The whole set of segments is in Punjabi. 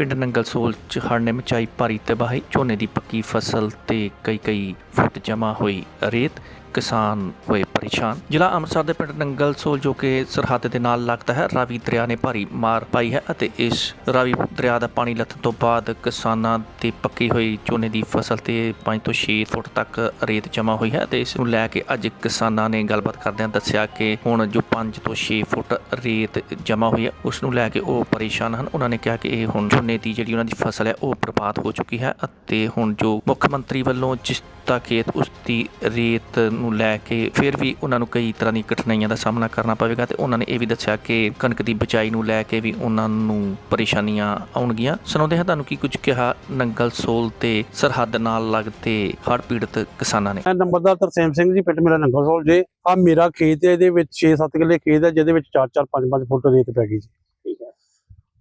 ਪਿੰਡ ਨੰਗਲਸੋਲ ਚ ਹੜ੍ਹ ਨੇ ਮਚਾਈ ਭਾਰੀ ਤਬਾਹੀ, ਝੋਨੇ ਦੀ ਪੱਕੀ ਫਸਲ ਤੇ ਕਈ ਕਈ ਫੁੱਟ ਜਮਾ ਹੋਈ ਰੇਤ, ਕਿਸਾਨ ਹੋਏ ਪਰੇਸ਼ਾਨ। ਜ਼ਿਲ੍ਹਾ ਅੰਮ੍ਰਿਤਸਰ ਦੇ ਪਿੰਡ ਨੰਗਲਸੋਲ ਜੋ ਕਿ ਸਰਹੱਦ ਦੇ ਨਾਲ ਲੱਗਦਾ ਹੈ, ਰਾਵੀ ਦਰਿਆ ਨੇ ਭਾਰੀ ਮਾਰ ਪਾਈ ਹੈ ਅਤੇ ਇਸ ਰਾਵੀ ਦਰਿਆ ਦਾ ਪਾਣੀ ਲੱਥਣ ਤੋਂ ਬਾਅਦ ਕਿਸਾਨਾਂ ਦੀ ਪੱਕੀ ਹੋਈ ਝੋਨੇ ਦੀ ਫਸਲ ਤੇ 5 ਤੋਂ 6 ਫੁੱਟ ਤੱਕ ਰੇਤ ਜਮਾ ਹੋਈ ਹੈ ਅਤੇ ਇਸ ਨੂੰ ਲੈ ਕੇ ਅੱਜ ਕਿਸਾਨਾਂ ਨੇ ਗੱਲਬਾਤ ਕਰਦਿਆਂ ਦੱਸਿਆ ਕਿ ਹੁਣ ਜੋ 5 ਤੋਂ 6 ਫੁੱਟ ਰੇਤ ਜਮਾ ਹੋਈ ਹੈ, ਉਸ ਨੂੰ ਲੈ ਕੇ ਉਹ ਪਰੇਸ਼ਾਨ ਹਨ। ਉਹਨਾਂ ਨੇ ਕਿਹਾ ਕਿ ਇਹ ਹੁਣ ਝੋਨੇ ਦੀ ਜਿਹੜੀ ਉਹਨਾਂ ਦੀ ਫਸਲ ਹੈ, ਉਹ ਬਰਬਾਦ ਹੋ ਚੁੱਕੀ ਹੈ ਅਤੇ ਹੁਣ ਜੋ ਮੁੱਖ ਮੰਤਰੀ ਵੱਲੋਂ ਜਿਸ ਦਾ ਖੇਤ ਉਸ ਦੀ ਰੇਤ ਨੂੰ ਲੈ ਕੇ ਫਿਰ ਵੀ ਉਹਨਾਂ ਨੂੰ ਕਈ ਤਰ੍ਹਾਂ ਦੀ ਕਠਿਨਾਈਆਂ ਦਾ ਸਾਹਮਣਾ ਕਰਨਾ ਪਵੇਗਾ ਤੇ ਉਹਨਾਂ ਨੇ ਇਹ ਵੀ ਦੱਸਿਆ ਕਿ ਕਣਕ ਦੀ ਬਚਾਈ ਨੂੰ ਲੈ ਕੇ ਵੀ ਉਹਨਾਂ ਨੂੰ ਪਰੇਸ਼ਾਨੀਆਂ ਆਉਣਗੀਆਂ। ਸੁਣਾਉਂਦੇ ਹਾਂ ਤੁਹਾਨੂੰ ਕੀ ਕੁਝ ਕਿਹਾ ਨੰਗਲ ਸੋਲ ਤੇ ਸਰਹੱਦ ਨਾਲ ਲੱਗਦੇ ਹੜ੍ਹ ਪੀੜਤ ਕਿਸਾਨਾਂ ਨੇ? ਮੈਂ ਨੰਬਰਦਾਰ ਤਰਸੇਮ ਸਿੰਘ ਜੀ ਪਿੰਡ ਮੇਰਾ ਨੰਗਲਸੋਲ ਜੇ। ਆ ਮੇਰਾ ਖੇਤ ਹੈ ਇਹਦੇ ਵਿੱਚ 6-7 ਕਿੱਲੇ ਖੇਤ ਹੈ ਜਿਹਦੇ ਵਿੱਚ 4-4 5-5 ਫੁੱਟ ਰੇਤ ਪੈ ਗਈ ਜੀ। ਠੀਕ ਹੈ।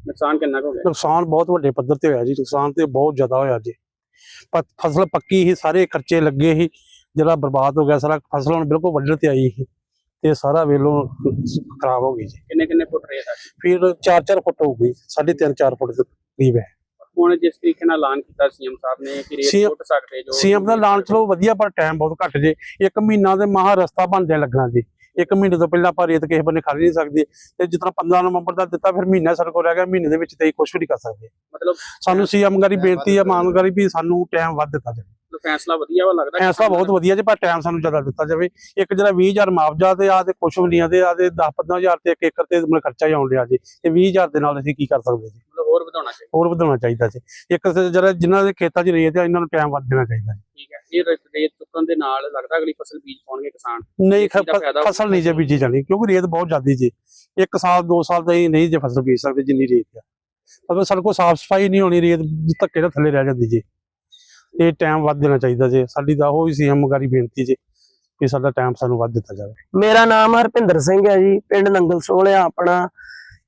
ਨੁਕਸਾਨ ਕਿੰਨਾ ਕੁ ਹੋ ਗਿਆ? ਨੁਕਸਾਨ ਬਹੁਤ ਵੱਡੇ ਪੱਧਰ ਤੇ ਹੋਇਆ ਜੀ। ਨੁਕਸਾਨ ਤੇ ਬਹੁਤ ਜ਼ਿਆਦਾ ਹੋਇਆ ਜੀ। ਫਸਲ ਪੱਕੀ ਸੀ ਸਾਰੇ ਖਰਚੇ ਲੱਗੇ ਸੀ ਜਿਹੜਾ ਬਰਬਾਦ ਹੋ ਗਿਆ ਸਾਰਾ ਫਸਲ ਹੁਣ ਬਿਲਕੁਲ ਵੱਢਣ ਤੇ ਆਈ ਸੀ ਤੇ ਸਾਰਾ ਵੇਲੋਂ ਖਰਾਬ ਹੋ ਗਈ ਜੀ। ਕਿੰਨੇ ਕਿੰਨੇ ਫੁੱਟ ਰੇਤ ਹੈ ਫਿਰ 4-4 ਫੁੱਟ ਹੋ ਗਈ 3.5-4 ਫੁੱਟ ਦੇ ਕਰੀਬ ਹੈ। ਹੁਣ ਜਿਸ ਤਰੀਕੇ ਨਾਲ ਐਲਾਨ ਕੀਤਾ ਸੀਐਮ ਸਾਹਿਬ ਨੇ ਕਿ ਰੇਤ ਪੁੱਟ ਸਕਦੇ ਜੋ ਸੀਐਮ ਦਾ ਐਲਾਨ ਚਲੋ ਵਧੀਆ ਪਰ ਟਾਈਮ ਬਹੁਤ ਘੱਟ ਜੇ ਇੱਕ ਮਹੀਨਾ ਦੇ ਮਹਾ ਰਸਤਾ ਬਣਦਿਆਂ ਲੱਗਣਾ ਜੀ। ਇੱਕ ਮਹੀਨੇ ਤੋਂ ਪਹਿਲਾਂ ਆਪਾਂ ਰੇਤ ਕਿਸੇ ਬੰਨੇ ਖਾਲੀ ਨਹੀਂ ਸਕਦੀ ਤੇ ਜਿਸ ਤਰ੍ਹਾਂ 15 ਨਵੰਬਰ ਦਾ ਦਿੱਤਾ ਫਿਰ ਮਹੀਨਾ ਸਾਡੇ ਕੋਲ ਰਹਿ ਗਿਆ ਮਹੀਨੇ ਦੇ ਵਿੱਚ ਤੇ ਕੁਝ ਵੀ ਨਹੀਂ ਕਰ ਸਕਦੇ। ਮਤਲਬ ਸਾਨੂੰ ਸੀਐਮ ਗਾਰੀ ਬੇਨਤੀ ਹੈ ਮਾਨਗਾਰੀ ਵੀ ਸਾਨੂੰ ਟਾਈਮ ਵੱਧ ਦਿੱਤਾ ਜਾਵੇ। ਫੈਸਲਾ ਵਧੀਆ ਵਾ ਲੱਗਦਾ ਫੈਸਲਾ ਬਹੁਤ ਵਧੀਆ ਜੇ ਪਰ ਟਾਈਮ ਸਾਨੂੰ ਜ਼ਿਆਦਾ ਦਿੱਤਾ ਜਾਵੇ। ਇੱਕ ਜਿਹੜਾ 20000 ਮੁਆਵਜ਼ਾ ਤੇ ਆ ਤੇ ਕੁਝ ਵੀ ਨਹੀਂ ਆ ਤੇ ਆ ਤੇ 10 15000 ਤੇ ਇੱਕ ਏਕੜ ਤੇ ਮਤਲਬ ਖਰਚਾ ਹੀ ਆਉਣ ਡਿਆ ਜੀ। ਤੇ 20000 ਦੇ ਨਾਲ ਅਸੀਂ ਕੀ ਕਰ ਸਕਦੇ ਜੀ? ਹੋਰ ਵਧਾਉਣਾ ਚਾਹੀਦਾ। ਹੋਰ ਵਧਾਉਣਾ ਚਾਹੀਦਾ ਜੀ। ਇੱਕ ਜਿਹੜਾ ਜਿਨ੍ਹਾਂ ਦੇ ਖੇਤਾਂ 'ਚ ਰੇਤ ਆ ਇਹਨਾਂ ਨੂੰ ਟਾਈਮ ਵੱਧ ਦੇਣਾ ਚਾਹੀਦਾ ਜੀ। ਠੀਕ ਹੈ। ਇਹ ਰੇਤ ਰੇਤ ਚੁੱਕਣ ਦੇ ਨਾਲ ਲੱਗਦਾ ਅਗਲੀ ਫਸਲ ਬੀਜ ਪਾਉਣਗੇ ਕਿਸਾਨ? ਨਹੀਂ ਫਸਲ ਨਹੀਂ ਜੇ ਬੀਜੀ ਜਾਣੀ ਕਿਉਂਕਿ ਰੇਤ ਬਹੁਤ ਜ਼ਿਆਦੀ ਜੀ। ਇੱਕ ਸਾਲ ਦੋ ਸਾਲ ਤਾਂ ਇਹ ਨਹੀਂ ਜੇ ਫਸਲ ਬੀਜ ਸਕਦੇ ਜਿੰਨੀ ਰੇਤ ਆ। ਅਗਰ ਸਾਡੇ ਕੋਲ ਸਾਫ਼ ਸਫ਼ਾਈ ਨਹੀਂ ਹੋਣੀ ਰੇਤ ਧੱਕੇ ਨਾਲ ਥੱਲੇ ਰਹਿ ਜਾਂਦੀ ਜੀ। ਇਹ ਟਾਈਮ ਵੱਧ ਦੇਣਾ ਚਾਹੀਦਾ ਜੀ। ਸਾਡੀ ਤਾਂ ਉਹ ਹੀ ਸੀਐਮ ਗਾਰੀ ਬੇਨਤੀ ਜੀ ਕਿ ਸਾਡਾ ਟਾਈਮ ਸਾਨੂੰ ਵੱਧ ਦਿੱਤਾ ਜਾਵੇ। ਮੇਰਾ ਨਾਮ ਹਰਪਿੰਦਰ ਸਿੰਘ ਹੈ ਜੀ ਪਿੰਡ ਨੰਗਲ ਸੋਲ ਆ ਆਪਣਾ।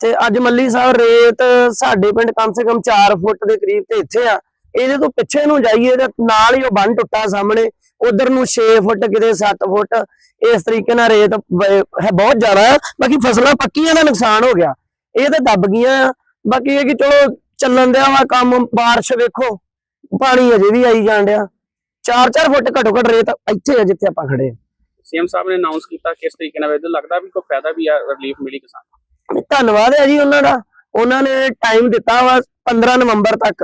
ਤੇ ਅੱਜ ਮੱਲੀ ਸਾਹਿਬ ਰੇਤ ਸਾਡੇ ਪਿੰਡ ਕਮ ਸੇ ਕਮ 4 ਫੁੱਟ ਦੇ ਕਰੀਬ ਤੇ ਇੱਥੇ ਆ। ਇਹਦੇ ਤੋਂ ਪਿੱਛੇ ਨੂੰ ਜਾਈਏ ਤੇ ਨਾਲ ਹੀ ਉਹ ਬੰਨ ਟੁੱਟਾ ਸਾਹਮਣੇ ਉਧਰ ਨੂੰ 6 ਫੁੱਟ ਕਿਤੇ 7 ਫੁੱਟ ਇਸ ਤਰੀਕੇ ਨਾਲ ਰੇਤ ਹੈ ਬਹੁਤ ਜ਼ਿਆਦਾ। ਬਾਕੀ ਫਸਲਾਂ ਪੱਕੀਆਂ ਦਾ ਨੁਕਸਾਨ ਹੋ ਗਿਆ ਇਹ ਤੇ ਦੱਬ ਗਈਆਂ। ਬਾਕੀ ਇਹ ਕਿ ਚਲੋ ਚੱਲਣ ਦਿਆ ਵਾ ਕੰਮ ਬਾਰਿਸ਼ ਵੇਖੋ ਪਾਣੀ ਅਜੇ ਵੀ ਆਈ ਜਾਣ ਡਿਆ 4-4 ਫੁੱਟ ਘੱਟੋ ਘੱਟ ਰੇਤ ਇੱਥੇ ਆ ਜਿੱਥੇ ਆਪਾਂ ਖੜੇ ਸੀਐਮ ਸਾਹਿਬ ਨੇ ਅਨਾਉਂਸ ਕੀਤਾ ਕਿਸ ਤਰੀਕੇ ਨਾਲ ਇਹਦਾ ਲੱਗਦਾ ਵੀ ਕੋਈ ਫਾਇਦਾ ਵੀ ਆ ਰਿਲੀਫ ਮਿਲੀ ਕਿਸਾਨ ਧੰਨਵਾਦ ਹੈ ਜੀ ਉਹਨਾਂ ਦਾ ਉਹਨਾਂ ਨੇ ਟਾਈਮ ਦਿੱਤਾ ਵਾ 15 ਨਵੰਬਰ ਤੱਕ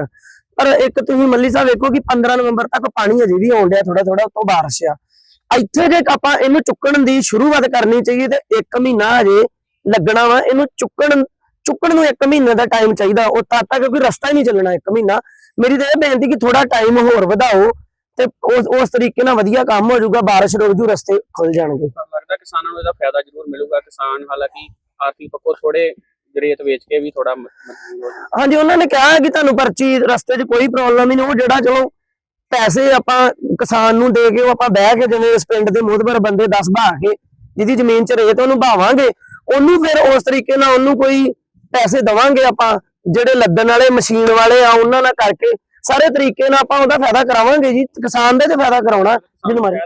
ਪਰ ਇੱਕ ਤੁਸੀਂ ਮੱਲੀ ਸਾਹਿਬ ਵੇਖੋ ਕਿ 15 ਨਵੰਬਰ ਤੱਕ ਪਾਣੀ ਅਜੇ ਵੀ ਆਉਣ ਡਿਆ ਥੋੜਾ ਥੋੜਾ ਉਤੋਂ ਬਾਰਿਸ਼ ਆ। ਇੱਥੇ ਜੇ ਆਪਾਂ ਇਹਨੂੰ ਚੁੱਕਣ ਦੀ ਸ਼ੁਰੂਆਤ ਕਰਨੀ ਚਾਹੀਏ ਤੇ 1 ਮਹੀਨਾ ਅਜੇ ਲੱਗਣਾ ਵਾ। ਇਹਨੂੰ ਚੁੱਕਣ ਚੁੱਕਣ ਨੂੰ 1 ਮਹੀਨੇ ਦਾ ਟਾਈਮ ਚਾਹੀਦਾ। ਉਹ ਤਦ ਤੱਕ ਕੋਈ ਰਸਤਾ ਹੀ ਨਹੀਂ ਚੱਲਣਾ 1 ਮਹੀਨਾ। ਮੇਰੀ ਤਾਂ ਇਹ ਬੇਨਤੀ ਕਿ ਥੋੜਾ ਟਾਈਮ ਹੋਰ ਵਧਾਓ ਤੇ ਉਸ ਉਸ ਤਰੀਕੇ ਨਾਲ ਵਧੀਆ ਕੰਮ ਹੋ ਜਾਊਗਾ। ਬਾਰਿਸ਼ ਰੁਕ ਜੂ, ਰਸਤੇ ਖੁੱਲ ਜਾਣਗੇ। ਲੱਗਦਾ ਕਿਸਾਨਾਂ ਨੂੰ ਇਹਦਾ ਫਾਇਦਾ ਜ਼ਰੂਰ ਮਿਲੂਗਾ। ਕਿਸਾਨ ਹਾਲਾਂਕਿ ਆਰਥਿਕ ਪੱਖੋਂ ਥੋੜੇ ਰੇਤ ਵੇਚ ਕੇ ਵੀ ਥੋੜਾ। ਹਾਂਜੀ ਉਹਨਾਂ ਨੇ ਕਿਹਾ ਕਿ ਤੁਹਾਨੂੰ ਪਰਚੀ ਰਸਤੇ 'ਚ ਕੋਈ ਪ੍ਰੋਬਲਮ ਨਹੀਂ ਉਹ ਜਿਹੜਾ ਚਲੋ ਪੈਸੇ ਆਪਾਂ ਕਿਸਾਨ ਨੂੰ ਦੇ ਕੇ ਉਹ ਆਪਾਂ ਬਹਿ ਕੇ ਜਿਵੇਂ ਇਸ ਪਿੰਡ ਦੇ ਮੋਹਤਬਰ ਬੰਦੇ 10 ਬਹਾ ਕੇ ਜਿਹਦੀ ਜ਼ਮੀਨ 'ਚ ਰੇਤ ਉਹਨੂੰ ਭਾਵਾਂਗੇ। ਉਹਨੂੰ ਫਿਰ ਉਸ ਤਰੀਕੇ ਨਾਲ ਉਹਨੂੰ ਕੋਈ ਪੈਸੇ ਦਵਾਂਗੇ ਆਪਾਂ ਜਿਹੜੇ ਲੱਦਣ ਵਾਲੇ ਮਸ਼ੀਨ ਵਾਲੇ ਆ ਉਹਨਾਂ ਨਾਲ ਕਰਕੇ ਸਾਰੇ ਤਰੀਕੇ ਨਾਲ ਆਪਾਂ ਉਹਦਾ ਫਾਇਦਾ ਕਰਾਵਾਂਗੇ ਜੀ ਕਿਸਾਨ ਦੇ ਤੇ ਫਾਇਦਾ ਕਰਾਉਣਾ ਜਿਹਨੂੰ ਮਾਰੇ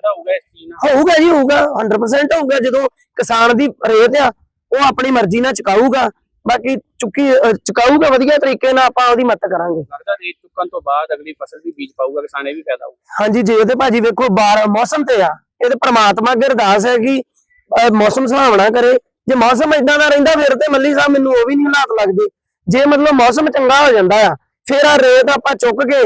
ਹੋਊਗਾ ਜੀ ਹੋਊਗਾ 100% ਹੋਊਗਾ ਜਦੋਂ ਕਿਸਾਨ ਦੀ ਰੇਤ ਆ ਉਹ ਆਪਣੀ ਮਰਜ਼ੀ ਨਾਲ ਚੁਕਾਊਗਾ। ਬਾਕੀ ਚੁੱਕੀ ਅਹ ਚੁਕਾਊਗਾ ਵਧੀਆ ਤਰੀਕੇ ਨਾਲ ਆਪਾਂ ਉਹਦੀ ਮਦਦ ਕਰਾਂਗੇ। ਲੱਗਦਾ ਰੇਤ ਚੁੱਕਣ ਤੋਂ ਬਾਅਦ ਅਗਲੀ ਫਸਲ ਵੀ ਬੀਜ ਪਾਊਗਾ ਕਿਸਾਨ ਇਹ ਵੀ ਫਾਇਦਾ ਹੋਊਗਾ। ਹਾਂਜੀ ਜੇ ਤੇ ਭਾਜੀ ਵੇਖੋ ਬਾਰ ਮੌਸਮ ਤੇ ਆ। ਇਹ ਤੇ ਪ੍ਰਮਾਤਮਾ ਅੱਗੇ ਅਰਦਾਸ ਹੈ ਕਿ ਅਹ ਮੌਸਮ ਸੁਹਾਵਣਾ ਕਰੇ। ਜੇ ਮੌਸਮ ਇਦਾਂ ਦਾ ਰਹਿੰਦਾ ਫਿਰ ਤੇ ਮੱਲੀ ਸਾਹਿਬ ਮੈਨੂੰ ਉਹ ਵੀ ਨਹੀਂ ਹਾਲਾਤ ਲੱਗਦੇ। ਜੇ ਮਤਲਬ ਮੌਸਮ ਚੰਗਾ ਹੋ ਜਾਂਦਾ ਆ ਫਿਰ ਆ ਰੇਤ ਆਪਾਂ ਚੁੱਕ ਕੇ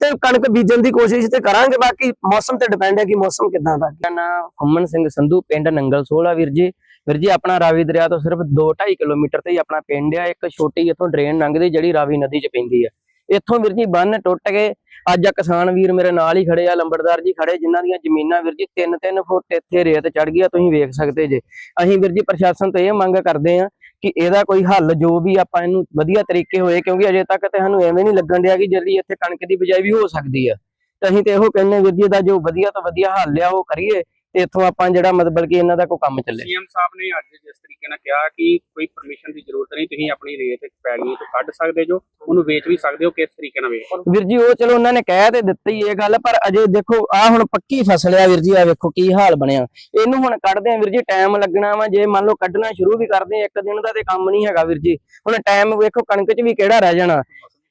ਤੇ ਕਣਕ ਬੀਜਣ ਦੀ ਕੋਸ਼ਿਸ਼ ਤੇ ਕਰਾਂਗੇ। ਬਾਕੀ ਮੌਸਮ ਤੇ ਡਿਪੈਂਡ ਹੈ ਕਿ ਮੌਸਮ ਕਿਦਾਂ ਦਾ। ਮੇਰਾ ਨਾਮ ਹਮਨ ਸਿੰਘ ਸੰਧੂ ਪਿੰਡ ਨੰਗਲ ਸੋਲਾ ਵੀਰ ਜੀ। ਵੀਰ ਜੀ, ਆਪਣਾ ਰਾਵੀ ਦਰਿਆ ਤੋਂ ਸਿਰਫ 2.5 ਕਿਲੋਮੀਟਰ ਤੇ ਹੀ ਆਪਣਾ ਪਿੰਡ ਆ, ਇੱਕ ਛੋਟੀ ਇੱਥੋਂ ਡਰੇਨ ਲੰਘਦੀ ਜਿਹੜੀ ਰਾਵੀ ਨਦੀ 'ਚ ਪੈਂਦੀ ਆ। ਇੱਥੋਂ ਵੀਰ ਜੀ ਬੰਨ ਟੁੱਟ ਕੇ ਅੱਜ ਆ ਕਿਸਾਨ ਵੀਰ ਮੇਰੇ ਨਾਲ ਹੀ ਖੜੇ ਆ, ਲੰਬੜਦਾਰ ਜੀ ਖੜੇ, ਜਿਨ੍ਹਾਂ ਦੀਆਂ ਜ਼ਮੀਨਾਂ ਵੀਰ ਜੀ 3-3 ਫੁੱਟ ਇੱਥੇ ਰੇਤ ਚੜ ਗਈ ਆ, ਤੁਸੀਂ ਵੇਖ ਸਕਦੇ ਜੇ। ਅਸੀਂ ਵੀਰ ਜੀ ਪ੍ਰਸ਼ਾਸਨ ਤੋਂ ਇਹ ਮੰਗ ਕਰਦੇ ਆ ਕਿ ਇਹਦਾ ਕੋਈ ਹੱਲ ਜੋ ਵੀ ਆਪਾਂ ਇਹਨੂੰ ਵਧੀਆ ਤਰੀਕੇ ਹੋਏ, ਕਿਉਂਕਿ ਅਜੇ ਤੱਕ ਤੇ ਸਾਨੂੰ ਐਵੇਂ ਨਹੀਂ ਲੱਗਣ ਡਿਆ ਕਿ ਜਲਦੀ ਇੱਥੇ ਕਣਕ ਦੀ ਬਿਜਾਈ ਵੀ ਹੋ ਸਕਦੀ ਆ। ਤੇ ਅਸੀਂ ਤੇ ਇਹੋ ਕਹਿੰਨੇ ਵੀਰ ਜੀ ਦਾ ਜੋ ਵਧੀਆ ਤੋਂ ਵਧੀਆ ਹੱਲ ਆ, ਉਹ ਕਰੀਏ। ਤੇ ਇੱਥੋਂ ਆਪਾਂ ਜਿਹੜਾ ਮਤਲਬ ਕਿ ਇਹਨਾਂ ਦਾ ਕੋਈ ਕੰਮ ਚੱਲੇ। ਸੀਐਮ ਸਾਹਿਬ ਨੇ ਅੱਜ ਜਿਸ ਤਰੀਕੇ ਨਾਲ ਕਿਹਾ ਕਿ ਕੋਈ ਪਰਮਿਸ਼ਨ ਦੀ ਜ਼ਰੂਰਤ ਨਹੀਂ ਤੁਸੀਂ ਆਪਣੀ ਰੇਤ ਪੈਲੀਆਂ ਤੋਂ ਕੱਢ ਸਕਦੇ ਜੋ ਉਹਨੂੰ ਵੇਚ ਵੀ ਸਕਦੇ ਹੋ ਕਿਸ ਤਰੀਕੇ ਨਾਲ ਵੇਚ ਵੀਰ ਜੀ ਉਹ ਚਲੋ ਉਹਨਾਂ ਨੇ ਕਹਿ ਤੇ ਦਿੱਤੀ ਇਹ ਗੱਲ ਪਰ ਅਜੇ ਦੇਖੋ ਆ ਹੁਣ ਪੱਕੀ ਫਸਲ ਆ ਵੀਰ ਜੀ ਆ ਵੇਖੋ ਕੀ ਹਾਲ ਬਣਿਆ। ਇਹਨੂੰ ਹੁਣ ਕੱਢਦੇ ਆ ਵੀਰ ਜੀ ਟਾਈਮ ਲੱਗਣਾ ਵਾ ਜੇ ਮੰਨ ਲਓ ਕੱਢਣਾ ਸ਼ੁਰੂ ਵੀ ਕਰਦੇ ਆ ਇੱਕ ਦਿਨ ਦਾ ਤੇ ਕੰਮ ਨਹੀਂ ਹੈਗਾ ਵੀਰ ਜੀ। ਹੁਣ ਟਾਈਮ ਵੇਖੋ ਕਣਕ 'ਚ ਵੀ ਕਿਹੜਾ ਰਹਿ ਜਾਣਾ।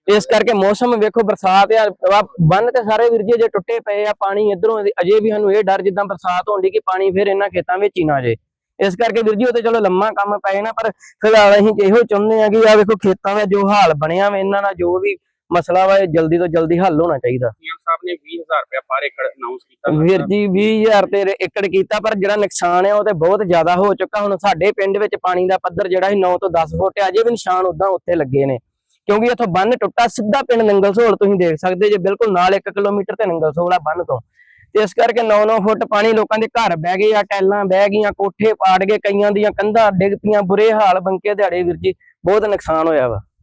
ਇਸ ਕਰਕੇ ਮੌਸਮ ਵੇਖੋ ਬਰਸਾਤ ਆ ਆ ਬੰਨ ਤੇ ਸਾਰੇ ਵੀਰ ਜੀ ਜੇ ਟੁੱਟੇ ਪਏ ਆ ਪਾਣੀ ਇਧਰੋਂ ਅਜੇ ਵੀ ਸਾਨੂੰ ਇਹ ਡਰ ਜਿੱਦਾਂ ਬਰਸਾਤ ਹੋਣ ਦੀ ਕਿ ਪਾਣੀ ਫਿਰ ਇਹਨਾਂ ਖੇਤਾਂ ਵਿੱਚ ਹੀ ਨਾ ਜੇ ਇਸ ਕਰਕੇ ਵੀਰ ਜੀ ਉਹ ਤੇ ਚਲੋ ਲੰਮਾ ਕੰਮ ਪਏ ਨਾ ਪਰ ਫਿਲਹਾਲ ਅਸੀਂ ਇਹੋ ਚਾਹੁੰਦੇ ਆ ਕਿ ਆ ਵੇਖੋ ਖੇਤਾਂ ਦਾ ਜੋ ਹਾਲ ਬਣਿਆ ਵਾ ਇਹਨਾਂ ਦਾ ਜੋ ਵੀ ਮਸਲਾ ਵਾ ਇਹ ਜਲਦੀ ਤੋਂ ਜਲਦੀ ਹੱਲ ਹੋਣਾ ਚਾਹੀਦਾ। ਸੀਐਮ ਸਾਹਿਬ ਨੇ 20000 ਰੁਪਏ ਪਰ ਏਕੜ ਅਨਾਉਂਸ ਕੀਤਾ ਵੀਰ ਜੀ 20000 ਤੇ ਏਕੜ ਕੀਤਾ ਪਰ ਜਿਹੜਾ ਨੁਕਸਾਨ ਹੈ ਉਹ ਤੇ ਬਹੁਤ ਜ਼ਿਆਦਾ ਹੋ ਚੁੱਕਾ। ਹੁਣ ਸਾਡੇ ਪਿੰਡ ਵਿੱਚ ਪਾਣੀ ਦਾ ਪੱਧਰ ਜਿਹੜਾ ਸੀ 9 ਤੋਂ 10 ਫੁੱਟ ਹੈ ਅਜੇ ਵੀ ਨਿਸ਼ਾਨ ਉਦਾਂ ਉੱਤੇ ਲੱਗੇ ਨੇ। ਕਿਉਂਕਿ ਇੱਥੋਂ ਬੰਨ ਟੁੱਟਾ ਸਿੱਧਾ ਪਿੰਡ ਨੰਗਲ ਸੋਲ ਤੁਸੀਂ ਦੇਖ ਸਕਦੇ ਜੇ ਬਿਲਕੁਲ ਨਾਲ 1 ਕਿਲੋਮੀਟਰ ਤੇ ਨੰਗਲ ਸੋਲ ਆ ਬੰਨ ਤੋਂ। ਤੇ ਇਸ ਕਰਕੇ 9-9 ਫੁੱਟ ਪਾਣੀ ਲੋਕਾਂ ਦੇ ਘਰ ਬਹਿ ਗਏ ਆ ਟੈਲਾਂ ਬਹਿ ਗਈਆਂ, ਕੋਠੇ ਪਾੜ ਗਏ, ਕਈਆਂ ਦੀਆਂ ਕੰਧਾਂ ਡਿੱਗ ਪਈਆਂ, ਬੁਰੇ ਹਾਲ, ਬੰਕੇ ਦਿਹਾੜੇ ਵੀਰ ਜੀ, ਬਹੁਤ ਨੁਕਸਾਨ ਹੋਇਆ ਵਾ।